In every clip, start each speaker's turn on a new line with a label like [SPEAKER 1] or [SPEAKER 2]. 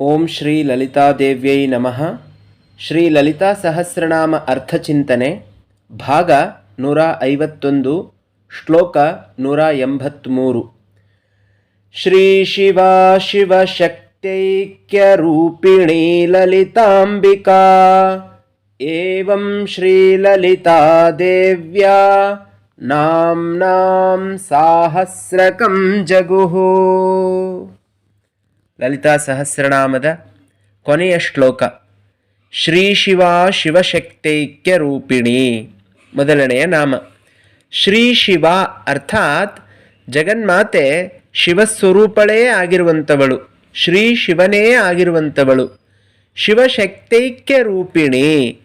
[SPEAKER 1] ಓಂ ಶ್ರೀ ಲಲಿತಾದೇವ್ಯೈ ನಮಃ. ಶ್ರೀ ಲಲಿತಾ ಸಹಸ್ರನಾಮ ಅರ್ಥಚಿಂತನೆ ಭಾಗ ನೂರ ಐವತ್ತೊಂದು ಶ್ಲೋಕ ನೂರ ಎಂಬತ್ತ್ಮೂರು ಶ್ರೀ ಶಿವ ಶಿವಶಕ್ತೈಕ್ಯರೂಪಿಣಿ ಲಲಿತಾಂಬಿಕಾ. ಏವಂ ಶ್ರೀ ಲಲಿತಾ ದೇವ್ಯಾ ನಾಂನಾಂ ಸಾಹಸ್ರಕಂ ಜಗುಹು. ಲಲಿತಾ ಸಹಸ್ರನಾಮದ ಕೊನೆಯ ಶ್ಲೋಕ. ಶ್ರೀ ಶಿವ ಶಿವಶಕ್ತೈಕ್ಯ ರೂಪಿಣಿ. ಮೊದಲನೆಯ ನಾಮ. ಶ್ರೀ ಶಿವ ಅರ್ಥಾತ್ ಜಗನ್ಮಾತೆ ಶಿವಸ್ವರೂಪಳೇ ಆಗಿರುವಂಥವಳು ಶ್ರೀ ಶಿವನೇ ಆಗಿರುವಂಥವಳು ಶಿವಶಕ್ತೈಕ್ಯ ರೂಪಿಣಿ.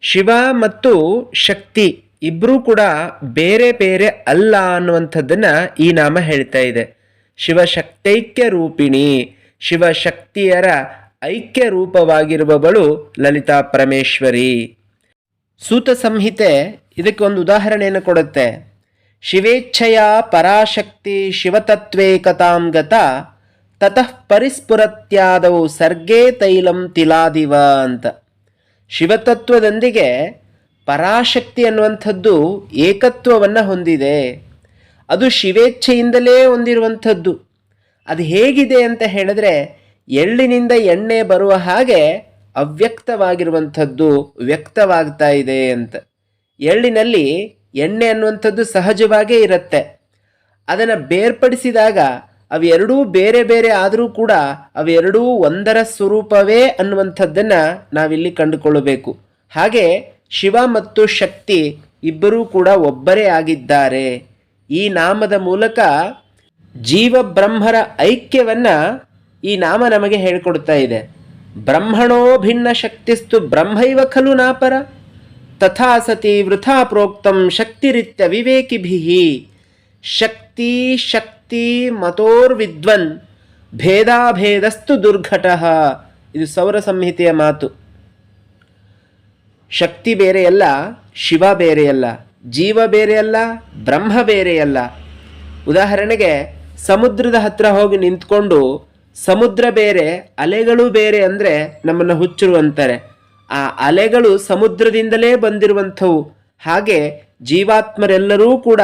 [SPEAKER 1] ಶಿವ ಮತ್ತು ಶಕ್ತಿ ಇಬ್ಬರೂ ಕೂಡ ಬೇರೆ ಬೇರೆ ಅಲ್ಲ ಅನ್ನುವಂಥದ್ದನ್ನು ಈ ನಾಮ ಹೇಳ್ತಾ ಇದೆ. ಶಿವಶಕ್ತೈಕ್ಯ ರೂಪಿಣಿ. ಶಿವಶಕ್ತಿಯರ ಐಕ್ಯ ರೂಪವಾಗಿರುವವಳು ಲಲಿತಾ ಪರಮೇಶ್ವರಿ. ಸೂತ ಸಂಹಿತೆ ಇದಕ್ಕೆ ಒಂದು ಉದಾಹರಣೆಯನ್ನು ಕೊಡುತ್ತೆ. ಶಿವೇಚ್ಛೆಯ ಪರಾಶಕ್ತಿ ಶಿವತತ್ವೇಕತಾಂ ಗತ, ತತಃ ಪರಿಸ್ಫುರತ್ಯಾದವು ಸರ್ಗೇ ತೈಲಂ ತಿಲಾದಿವ ಅಂತ. ಶಿವತತ್ವದೊಂದಿಗೆ ಪರಾಶಕ್ತಿ ಅನ್ನುವಂಥದ್ದು ಏಕತ್ವವನ್ನು ಹೊಂದಿದೆ. ಅದು ಶಿವೇಚ್ಛೆಯಿಂದಲೇ ಹೊಂದಿರುವಂಥದ್ದು. ಅದು ಹೇಗಿದೆ ಅಂತ ಹೇಳಿದ್ರೆ ಎಳ್ಳಿನಿಂದ ಎಣ್ಣೆ ಬರುವ ಹಾಗೆ ಅವ್ಯಕ್ತವಾಗಿರುವಂಥದ್ದು ವ್ಯಕ್ತವಾಗ್ತಾ ಇದೆ ಅಂತ. ಎಳ್ಳಿನಲ್ಲಿ ಎಣ್ಣೆ ಅನ್ನುವಂಥದ್ದು ಸಹಜವಾಗೇ ಇರುತ್ತೆ. ಅದನ್ನು ಬೇರ್ಪಡಿಸಿದಾಗ ಅವೆರಡೂ ಬೇರೆ ಬೇರೆ ಆದರೂ ಕೂಡ ಅವೆರಡೂ ಒಂದರ ಸ್ವರೂಪವೇ ಅನ್ನುವಂಥದ್ದನ್ನು ನಾವಿಲ್ಲಿ ಕಂಡುಕೊಳ್ಳಬೇಕು. ಹಾಗೆ ಶಿವ ಮತ್ತು ಶಕ್ತಿ ಇಬ್ಬರೂ ಕೂಡ ಒಬ್ಬರೇ ಆಗಿದ್ದಾರೆ. ಈ ನಾಮದ ಮೂಲಕ ಜೀವ ಬ್ರಹ್ಮರ ಐಕ್ಯವನ್ನು ಈ ನಾಮ ನಮಗೆ ಹೇಳಿಕೊಡ್ತಾ ಇದೆ. ಬ್ರಹ್ಮಣೋ ಭಿನ್ನ ಶಕ್ತಿಸ್ತು ಬ್ರಹ್ಮೈವ ಖಲು ನಾಪರ. ತಥಾ ಸತಿ ವೃಥಾ ಪ್ರೋಕ್ತಂ ಶಕ್ತಿರಿತ್ಯ ವಿವೇಕಿಭಿ. ಶಕ್ತಿ ಶಕ್ತಿ ಮತೋರ್ವಿದ್ವನ್ ಭೇದಾಭೇದಸ್ತು ದುರ್ಘಟ. ಇದು ಸೌರ ಸಂಹಿತೆಯ ಮಾತು. ಶಕ್ತಿ ಬೇರೆಯಲ್ಲ ಶಿವ ಬೇರೆಯಲ್ಲ ಜೀವ ಬೇರೆಯಲ್ಲ ಬ್ರಹ್ಮ ಬೇರೆಯಲ್ಲ ಉದಾಹರಣೆಗೆ ಸಮುದ್ರದ ಹತ್ರ ಹೋಗಿ ನಿಂತ್ಕೊಂಡು ಸಮುದ್ರ ಬೇರೆ, ಅಲೆಗಳು ಬೇರೆ ಅಂದರೆ ನಮ್ಮನ್ನು ಹುಚ್ಚರು ಅಂತಾರೆ ಆ ಅಲೆಗಳು ಸಮುದ್ರದಿಂದಲೇ ಬಂದಿರುವಂಥವು. ಹಾಗೆ ಜೀವಾತ್ಮರೆಲ್ಲರೂ ಕೂಡ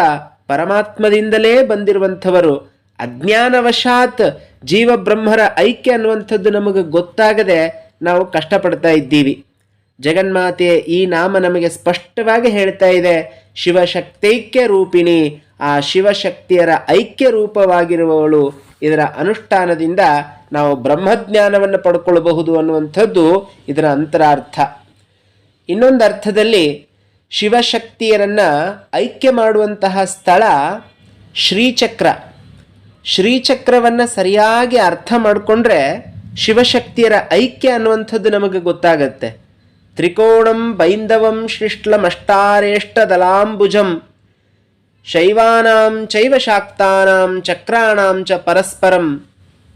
[SPEAKER 1] ಪರಮಾತ್ಮದಿಂದಲೇ ಬಂದಿರುವಂಥವರು. ಅಜ್ಞಾನವಶಾತ್ ಜೀವ ಬ್ರಹ್ಮರ ಐಕ್ಯ ಅನ್ನುವಂಥದ್ದು ನಮಗೆ ಗೊತ್ತಾಗದೆ ನಾವು ಕಷ್ಟಪಡ್ತಾ ಇದ್ದೀವಿ. ಜಗನ್ಮಾತೆ ಈ ನಾಮ ನಮಗೆ ಸ್ಪಷ್ಟವಾಗಿ ಹೇಳ್ತಾ ಇದೆ, ಶಿವಶಕ್ತೈಕ್ಯ ರೂಪಿಣಿ. ಆ ಶಿವಶಕ್ತಿಯರ ಐಕ್ಯ ರೂಪವಾಗಿರುವವಳು ಇದರ ಅನುಷ್ಠಾನದಿಂದ ನಾವು ಬ್ರಹ್ಮಜ್ಞಾನವನ್ನು ಪಡ್ಕೊಳ್ಬಹುದು ಅನ್ನುವಂಥದ್ದು ಇದರ ಅಂತರಾರ್ಥ. ಇನ್ನೊಂದು ಅರ್ಥದಲ್ಲಿ ಶಿವಶಕ್ತಿಯರನ್ನು ಐಕ್ಯ ಮಾಡುವಂತಹ ಸ್ಥಳ ಶ್ರೀಚಕ್ರ. ಶ್ರೀಚಕ್ರವನ್ನು ಸರಿಯಾಗಿ ಅರ್ಥ ಮಾಡಿಕೊಂಡ್ರೆ ಶಿವಶಕ್ತಿಯರ ಐಕ್ಯ ಅನ್ನುವಂಥದ್ದು ನಮಗೆ ಗೊತ್ತಾಗತ್ತೆ. ತ್ರಿಕೋಣಂ ಬೈಂದವಂ ಶ್ಲಿಷ್ಟಮಷ್ಟಾರೇಷ್ಟದಲಾಂಬುಜಂ ಶೈವಾನಾಂ ಚೈವ ಶಾಕ್ತಾನಾಂ ಚಕ್ರಾಣಾಂ ಚ ಪರಸ್ಪರಂ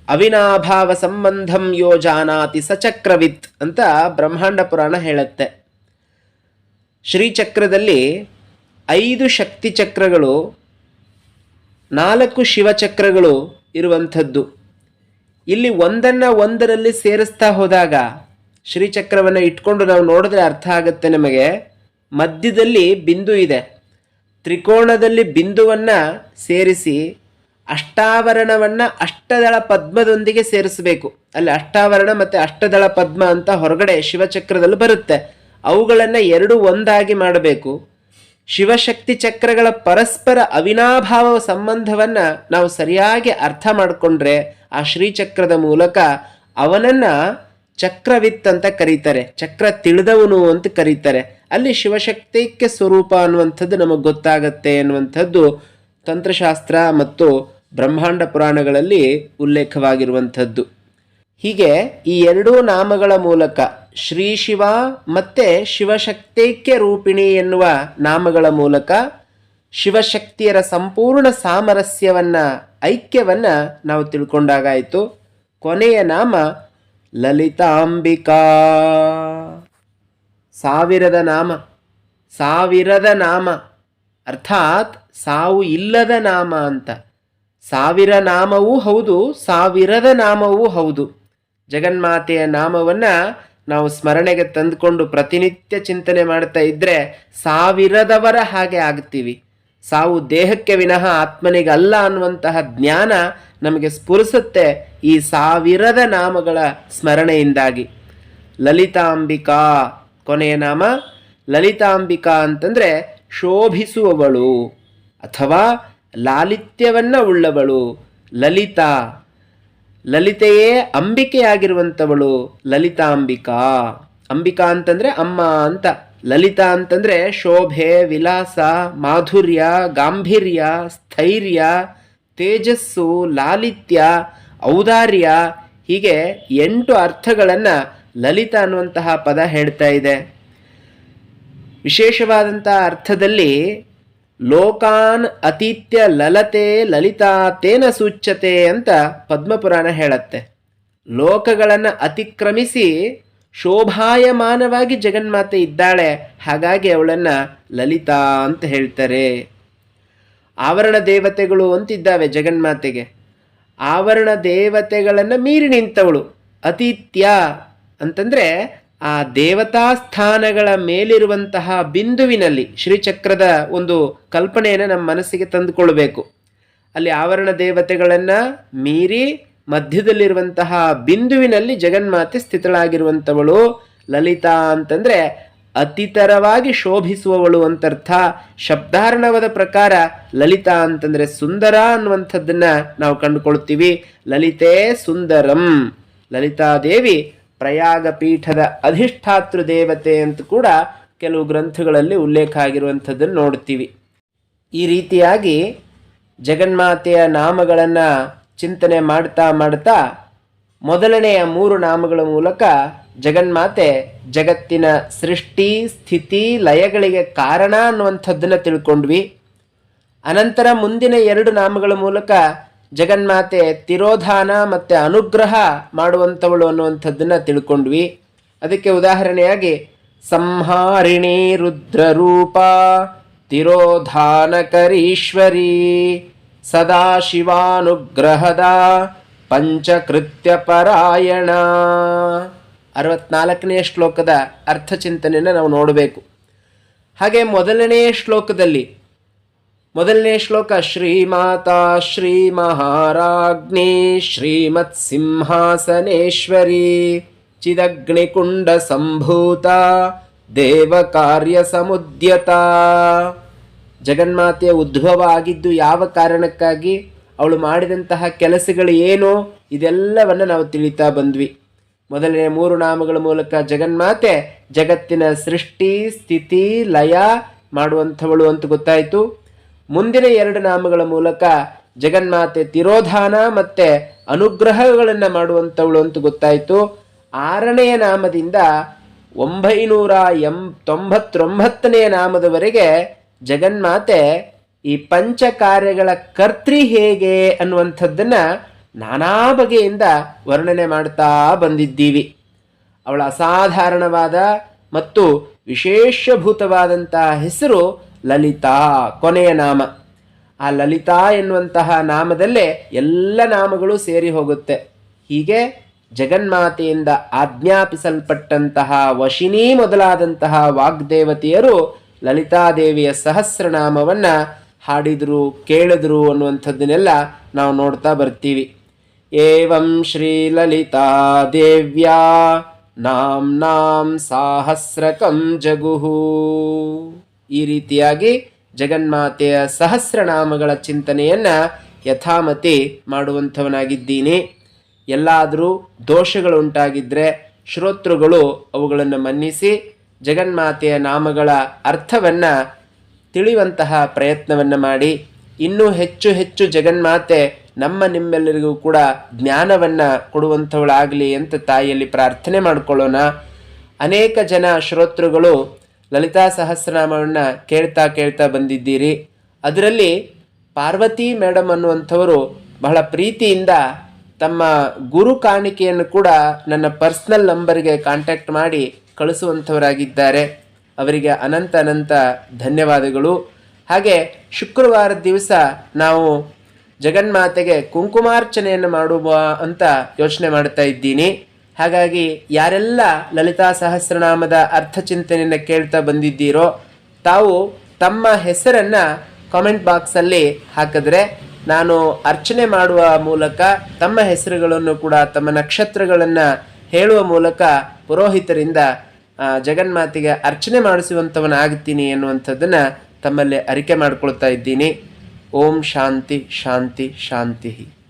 [SPEAKER 1] ಅವಿನಾಭಾವ ಸಂಬಂಧಂ ಯೋ ಜಾನಾತಿ ಸಚಕ್ರವಿತ್ ಅಂತ ಬ್ರಹ್ಮಾಂಡ ಪುರಾಣ ಹೇಳುತ್ತೆ. ಶ್ರೀಚಕ್ರದಲ್ಲಿ ಐದು ಶಕ್ತಿ ಚಕ್ರಗಳು, ನಾಲ್ಕು ಶಿವಚಕ್ರಗಳು ಇರುವಂಥದ್ದು. ಇಲ್ಲಿ ಒಂದನ್ನು ಒಂದರಲ್ಲಿ ಸೇರಿಸ್ತಾ ಹೋದಾಗ ಶ್ರೀಚಕ್ರವನ್ನು ಇಟ್ಕೊಂಡು ನಾವು ನೋಡಿದ್ರೆ ಅರ್ಥ ಆಗುತ್ತೆ ನಮಗೆ. ಮಧ್ಯದಲ್ಲಿ ಬಿಂದು ಇದೆ. ತ್ರಿಕೋಣದಲ್ಲಿ ಬಿಂದುವನ್ನು ಸೇರಿಸಿ ಅಷ್ಟಾವರಣವನ್ನು ಅಷ್ಟದಳ ಪದ್ಮದೊಂದಿಗೆ ಸೇರಿಸಬೇಕು. ಅಲ್ಲಿ ಅಷ್ಟಾವರಣ ಮತ್ತು ಅಷ್ಟದಳ ಪದ್ಮ ಅಂತ ಹೊರಗಡೆ ಶಿವಚಕ್ರದಲ್ಲಿ ಬರುತ್ತೆ. ಅವುಗಳನ್ನು ಎರಡು ಒಂದಾಗಿ ಮಾಡಬೇಕು. ಶಿವಶಕ್ತಿ ಚಕ್ರಗಳ ಪರಸ್ಪರ ಅವಿನಾಭಾವ ಸಂಬಂಧವನ್ನು ನಾವು ಸರಿಯಾಗಿ ಅರ್ಥ ಮಾಡಿಕೊಂಡ್ರೆ ಆ ಶ್ರೀಚಕ್ರದ ಮೂಲಕ ಅವನನ್ನು ಚಕ್ರವಿತ್ ಅಂತ ಕರೀತಾರೆ. ಚಕ್ರ ತಿಳಿದವನು ಅಂತ ಕರೀತಾರೆ. ಅಲ್ಲಿ ಶಿವಶಕ್ತೈಕ್ಯ ಸ್ವರೂಪ ಅನ್ನುವಂಥದ್ದು ನಮಗೆ ಗೊತ್ತಾಗತ್ತೆ ಅನ್ನುವಂಥದ್ದು ತಂತ್ರಶಾಸ್ತ್ರ ಮತ್ತು ಬ್ರಹ್ಮಾಂಡ ಪುರಾಣಗಳಲ್ಲಿ ಉಲ್ಲೇಖವಾಗಿರುವಂಥದ್ದು. ಹೀಗೆ ಈ ಎರಡೂ ನಾಮಗಳ ಮೂಲಕ ಶ್ರೀ ಶಿವ ಮತ್ತು ಶಿವಶಕ್ತೈಕ್ಯ ರೂಪಿಣಿ ಎನ್ನುವ ನಾಮಗಳ ಮೂಲಕ ಶಿವಶಕ್ತಿಯರ ಸಂಪೂರ್ಣ ಸಾಮರಸ್ಯವನ್ನು, ಐಕ್ಯವನ್ನು ನಾವು ತಿಳ್ಕೊಂಡಾಗಾಯಿತು. ಕೊನೆಯ ನಾಮ ಲಲಿತಾಂಬಿಕಾ. ಸಾವಿರದ ನಾಮ. ಸಾವಿರದ ನಾಮ. ಅರ್ಥಾತ್ ಸಾವು ಇಲ್ಲದ ನಾಮ ಅಂತ. ಸಾವಿರ ನಾಮವೂ ಹೌದು, ಸಾವಿರದ ನಾಮವೂ ಹೌದು. ಜಗನ್ಮಾತೆಯ ನಾಮವನ್ನು ನಾವು ಸ್ಮರಣೆಗೆ ತಂದುಕೊಂಡು ಪ್ರತಿನಿತ್ಯ ಚಿಂತನೆ ಮಾಡ್ತಾ ಇದ್ದರೆ ಸಾವಿರದವರ ಹಾಗೆ ಆಗ್ತೀವಿ. ಸಾವು ದೇಹಕ್ಕೆ ವಿನಃ ಆತ್ಮನಿಗಲ್ಲ ಅನ್ನುವಂತಹ ಜ್ಞಾನ ನಮಗೆ ಸ್ಫುರಿಸುತ್ತೆ ಈ ಸಾವಿರದ ನಾಮಗಳ ಸ್ಮರಣೆಯಿಂದಾಗಿ. ಲಲಿತಾಂಬಿಕಾ. ಕೊನೆಯ ನಾಮ ಲಲಿತಾಂಬಿಕಾ ಅಂತಂದರೆ ಶೋಭಿಸುವವಳು ಅಥವಾ ಲಾಲಿತ್ಯವನ್ನು ಉಳ್ಳವಳು ಲಲಿತಾ, ಲಲಿತೆಯೇ ಅಂಬಿಕೆಯಾಗಿರುವಂಥವಳು ಲಲಿತಾಂಬಿಕಾ. ಅಂಬಿಕಾ ಅಂತಂದರೆ ಅಮ್ಮ ಅಂತ. ಲಲಿತಾ ಅಂತಂದರೆ ಶೋಭೆ, ವಿಲಾಸ, ಮಾಧುರ್ಯ, ಗಾಂಭೀರ್ಯ, ಸ್ಥೈರ್ಯ, ತೇಜಸ್ಸು, ಲಾಲಿತ್ಯ, ಔದಾರ್ಯ ಹೀಗೆ ಎಂಟು ಅರ್ಥಗಳನ್ನು ಲಲಿತ ಅನ್ನುವಂತಹ ಪದ ಹೇಳ್ತಾ ಇದೆ. ವಿಶೇಷವಾದಂಥ ಅರ್ಥದಲ್ಲಿ ಲೋಕಾನ್ ಅತೀತ್ಯ ಲಲತೆ ಲಲಿತಾ ತೇನ ಸೂಚ್ಯತೆ ಅಂತ ಪದ್ಮಪುರಾಣ ಹೇಳತ್ತೆ. ಲೋಕಗಳನ್ನು ಅತಿಕ್ರಮಿಸಿ ಶೋಭಾಯಮಾನವಾಗಿ ಜಗನ್ಮಾತೆ ಇದ್ದಾಳೆ, ಹಾಗಾಗಿ ಅವಳನ್ನು ಲಲಿತಾ ಅಂತ ಹೇಳ್ತಾರೆ. ಆವರಣ ದೇವತೆಗಳು ಅಂತಿದ್ದಾವೆ ಜಗನ್ಮಾತೆಗೆ. ಆವರಣ ದೇವತೆಗಳನ್ನು ಮೀರಿ ನಿಂತವಳು ಅತಿಥ್ಯ ಅಂತಂದರೆ ಆ ದೇವತಾ ಸ್ಥಾನಗಳ ಮೇಲಿರುವಂತಹ ಬಿಂದುವಿನಲ್ಲಿ ಶ್ರೀಚಕ್ರದ ಒಂದು ಕಲ್ಪನೆಯನ್ನು ನಮ್ಮ ಮನಸ್ಸಿಗೆ ತಂದುಕೊಳ್ಬೇಕು. ಅಲ್ಲಿ ಆವರಣ ದೇವತೆಗಳನ್ನು ಮೀರಿ ಮಧ್ಯದಲ್ಲಿರುವಂತಹ ಬಿಂದುವಿನಲ್ಲಿ ಜಗನ್ಮಾತೆ ಸ್ಥಿತಳಾಗಿರುವಂಥವಳು ಲಲಿತಾ ಅಂತಂದರೆ ಅತಿತರವಾಗಿ ಶೋಭಿಸುವವಳು ಅಂತರ್ಥ. ಶಬ್ದಾರ್ಣವದ ಪ್ರಕಾರ ಲಲಿತಾ ಅಂತಂದರೆ ಸುಂದರ ಅನ್ನುವಂಥದ್ದನ್ನು ನಾವು ಕಂಡುಕೊಳ್ತೀವಿ. ಲಲಿತೆ ಸುಂದರಂ. ಲಲಿತಾದೇವಿ ಪ್ರಯಾಗ ಪೀಠದ ಅಧಿಷ್ಠಾತೃ ದೇವತೆ ಅಂತ ಕೂಡ ಕೆಲವು ಗ್ರಂಥಗಳಲ್ಲಿ ಉಲ್ಲೇಖ ಆಗಿರುವಂಥದ್ದನ್ನು ನೋಡ್ತೀವಿ ಈ ರೀತಿಯಾಗಿ ಜಗನ್ಮಾತೆಯ ನಾಮಗಳನ್ನು ಚಿಂತನೆ ಮಾಡ್ತಾ ಮಾಡ್ತಾ ಮೊದಲನೆಯ ಮೂರು ನಾಮಗಳ ಮೂಲಕ ಜಗನ್ಮಾತೆ ಜಗತ್ತಿನ ಸೃಷ್ಟಿ, ಸ್ಥಿತಿ, ಲಯಗಳಿಗೆ ಕಾರಣ ಅನ್ನುವಂಥದ್ದನ್ನು ತಿಳ್ಕೊಂಡ್ವಿ. ಅನಂತರ ಮುಂದಿನ ಎರಡು ನಾಮಗಳ ಮೂಲಕ ಜಗನ್ಮಾತೆ ತಿರೋಧಾನ ಮತ್ತು ಅನುಗ್ರಹ ಮಾಡುವಂಥವಳು ಅನ್ನುವಂಥದ್ದನ್ನು ತಿಳ್ಕೊಂಡ್ವಿ. ಅದಕ್ಕೆ ಉದಾಹರಣೆಯಾಗಿ, ಸಂಹಾರಿಣಿ ರುದ್ರರೂಪ, ತಿರೋಧಾನಕರೀಶ್ವರಿ, ಸದಾಶಿವಾನುಗ್ರಹದ ಪಂಚಕೃತ್ಯ ಪರಾಯಣ ಅರವತ್ನಾಲ್ಕನೆಯ ಶ್ಲೋಕದ ಅರ್ಥ ಚಿಂತನೆಯನ್ನು ನಾವು ನೋಡಬೇಕು. ಹಾಗೆ ಮೊದಲನೆಯ ಶ್ಲೋಕದಲ್ಲಿ ಮೊದಲನೇ ಶ್ಲೋಕ ಶ್ರೀಮಾತಾ ಶ್ರೀ ಮಹಾರಾಜ್ಞಿ ಶ್ರೀಮತ್ ಸಿಂಹಾಸನೇಶ್ವರಿ ಚಿದಗ್ನಿಕುಂಡ ಸಂಭೂತ ದೇವ ಕಾರ್ಯ ಸಮುದ್ಯತ ಜಗನ್ಮಾತೆಯ ಉದ್ಭವ ಆಗಿದ್ದು ಯಾವ ಕಾರಣಕ್ಕಾಗಿ? ಅವಳು ಮಾಡಿದಂತಹ ಕೆಲಸಗಳು ಏನು? ಇದೆಲ್ಲವನ್ನು ನಾವು ತಿಳಿತಾ ಬಂದ್ವಿ. ಮೊದಲನೇ ಮೂರು ನಾಮಗಳ ಮೂಲಕ ಜಗನ್ಮಾತೆ ಜಗತ್ತಿನ ಸೃಷ್ಟಿ, ಸ್ಥಿತಿ, ಲಯ ಮಾಡುವಂಥವಳು ಅಂತ ಗೊತ್ತಾಯಿತು. ಮುಂದಿನ ಎರಡು ನಾಮಗಳ ಮೂಲಕ ಜಗನ್ಮಾತೆ ತಿರೋಧಾನ ಮತ್ತೆ ಅನುಗ್ರಹಗಳನ್ನು ಮಾಡುವಂಥವಳು ಅಂತ ಗೊತ್ತಾಯಿತು. ಆರನೆಯ ನಾಮದಿಂದ ಒಂಬೈನೂರ ಎಂ ತೊಂಬತ್ತೊಂಬತ್ತನೆಯ ನಾಮದವರೆಗೆ ಜಗನ್ಮಾತೆ ಈ ಪಂಚ ಕಾರ್ಯಗಳ ಕರ್ತ್ರಿ ಹೇಗೆ ಅನ್ನುವಂಥದ್ದನ್ನು ನಾನಾ ಬಗೆಯಿಂದ ವರ್ಣನೆ ಮಾಡ್ತಾ ಬಂದಿದ್ದೀವಿ. ಅವಳ ಅಸಾಧಾರಣವಾದ ಮತ್ತು ವಿಶೇಷಭೂತವಾದಂತಹ ಹೆಸರು ಲಲಿತಾ, ಕೊನೆಯ ನಾಮ. ಆ ಲಲಿತಾ ಎನ್ನುವಂತಹ ನಾಮದಲ್ಲೇ ಎಲ್ಲ ನಾಮಗಳು ಸೇರಿ ಹೋಗುತ್ತೆ. ಹೀಗೆ ಜಗನ್ಮಾತೆಯಿಂದ ಆಜ್ಞಾಪಿಸಲ್ಪಟ್ಟಂತಹ ವಶಿನಿ ಮೊದಲಾದಂತಹ ವಾಗ್ದೇವತೆಯರು ಲಲಿತಾದೇವಿಯ ಸಹಸ್ರನಾಮವನ್ನು ಹಾಡಿದರು, ಕೇಳಿದ್ರು ಅನ್ನುವಂಥದ್ದನ್ನೆಲ್ಲ ನಾವು ನೋಡ್ತಾ ಬರ್ತೀವಿ. ಏವಂ ಶ್ರೀ ಲಲಿತಾ ದೇವ್ಯಾ ನಾಂ ಸಾಹಸ್ರಕಂ ಜಗುಹು. ಈ ರೀತಿಯಾಗಿ ಜಗನ್ಮಾತೆಯ ಸಹಸ್ರನಾಮಗಳ ಚಿಂತನೆಯನ್ನು ಯಥಾಮತಿ ಮಾಡುವಂಥವನಾಗಿದ್ದೀನಿ. ಎಲ್ಲಾದರೂ ದೋಷಗಳು ಉಂಟಾಗಿದ್ದರೆ ಶ್ರೋತೃಗಳು ಅವುಗಳನ್ನು ಮನ್ನಿಸಿ ಜಗನ್ಮಾತೆಯ ನಾಮಗಳ ಅರ್ಥವನ್ನು ತಿಳಿಯುವಂತಹ ಪ್ರಯತ್ನವನ್ನು ಮಾಡಿ, ಇನ್ನೂ ಹೆಚ್ಚು ಹೆಚ್ಚು ಜಗನ್ಮಾತೆ ನಮ್ಮ ನಿಮ್ಮೆಲ್ಲರಿಗೂ ಕೂಡ ಜ್ಞಾನವನ್ನು ಕೊಡುವಂಥವಳಾಗಲಿ ಅಂತ ತಾಯಿಯಲ್ಲಿ ಪ್ರಾರ್ಥನೆ ಮಾಡಿಕೊಳ್ಳೋಣ. ಅನೇಕ ಜನ ಶ್ರೋತೃಗಳು ಲಲಿತಾ ಸಹಸ್ರನಾಮವನ್ನು ಕೇಳ್ತಾ ಕೇಳ್ತಾ ಬಂದಿದ್ದೀರಿ. ಅದರಲ್ಲಿ ಪಾರ್ವತಿ ಮೇಡಮ್ ಅನ್ನುವಂಥವರು ಬಹಳ ಪ್ರೀತಿಯಿಂದ ತಮ್ಮ ಗುರು ಕಾಣಿಕೆಯನ್ನು ಕೂಡ ನನ್ನ ಪರ್ಸ್ನಲ್ ನಂಬರ್ಗೆ ಕಾಂಟ್ಯಾಕ್ಟ್ ಮಾಡಿ ಕಳಿಸುವಂಥವರಾಗಿದ್ದಾರೆ. ಅವರಿಗೆ ಅನಂತ ಅನಂತ ಧನ್ಯವಾದಗಳು. ಹಾಗೆ ಶುಕ್ರವಾರ ದಿವಸ ನಾವು ಜಗನ್ಮಾತೆಗೆ ಕುಂಕುಮಾರ್ಚನೆಯನ್ನು ಮಾಡುವ ಅಂತ ಯೋಚನೆ ಮಾಡ್ತಾ ಇದ್ದೀನಿ. ಹಾಗಾಗಿ ಯಾರೆಲ್ಲ ಲಲಿತಾ ಸಹಸ್ರನಾಮದ ಅರ್ಥ ಚಿಂತನೆಯನ್ನು ಕೇಳ್ತಾ ಬಂದಿದ್ದೀರೋ ತಾವು ತಮ್ಮ ಹೆಸರನ್ನು ಕಾಮೆಂಟ್ ಬಾಕ್ಸಲ್ಲಿ ಹಾಕಿದ್ರೆ ನಾನು ಅರ್ಚನೆ ಮಾಡುವ ಮೂಲಕ ತಮ್ಮ ಹೆಸರುಗಳನ್ನು ಕೂಡ ತಮ್ಮ ನಕ್ಷತ್ರಗಳನ್ನು ಹೇಳುವ ಮೂಲಕ ಪುರೋಹಿತರಿಂದ ಜಗನ್ಮಾತಿಗೆ ಅರ್ಚನೆ ಮಾಡಿಸುವಂಥವನಾಗ್ತೀನಿ ಎನ್ನುವಂಥದ್ದನ್ನು ತಮ್ಮಲ್ಲಿ ಅರಿಕೆ ಮಾಡಿಕೊಳ್ತಾ ಇದ್ದೀನಿ. ಓಂ ಶಾಂತಿ ಶಾಂತಿ ಶಾಂತಿ